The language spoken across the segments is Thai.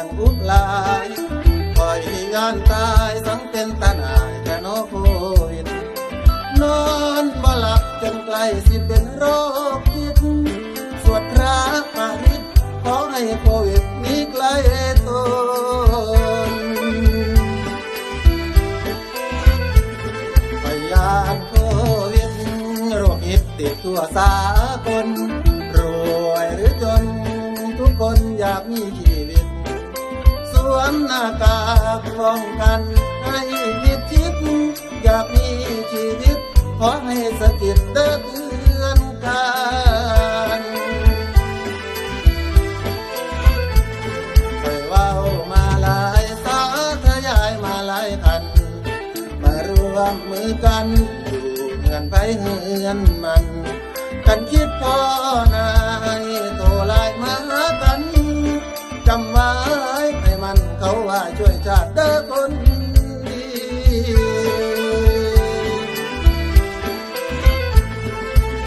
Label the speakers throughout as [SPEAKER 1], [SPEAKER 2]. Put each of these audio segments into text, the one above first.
[SPEAKER 1] ังบุกลายคอยยานตายสังเป็นตาหนายแต่โนโควิดนอนบ่หลับจนใกลสิเป็นโรคจิตสวดพระปริตขอให้โควิดนี้ไกลตัวพยานโควิดโรคฮิตติดทั่วสากลากากป้องกันให้มิดชิดอยากมีชีวิต ขอให้สะกิดเตือนกันไปเว้ามาหลายสาทยายมาหลายคัน มารวมมือกันอยู่เงินไปเฮือนมัน กันคิดพอนา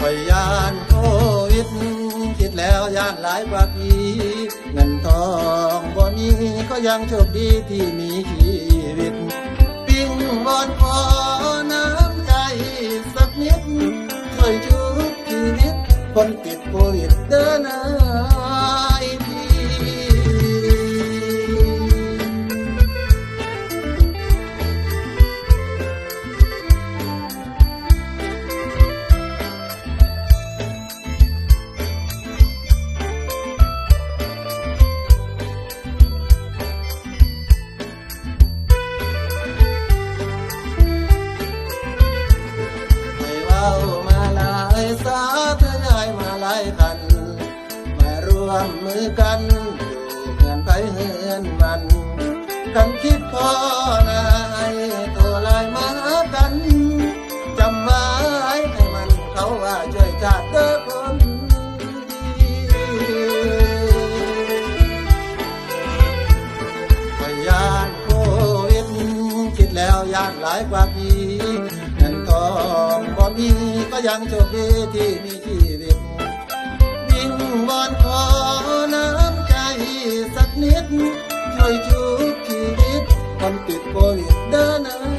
[SPEAKER 1] อยยานโควิดคิดแล้วยานหลายกว่าพีเงินทองบ่มีก็ยังโชคดีที่มีชีวิต ปิ้งบอนขอ มาลายสาทยายมาลายคัน มารวมมือกันอยู่เงินไปเฮือนมัน กันคิดพอนายตัวลายมากันจำไว้ให้มันเขาว่าช่วยชาติเด้อคนดีพยานโควิดคิดแล้วยานหลายกว่าพี่ มีก็ยังโชคดีที่มีชีวิตวิ่งวอนขอน้ำใจสักนิดช่วยชุบชีวิตคนติดโควิดเดินหน้า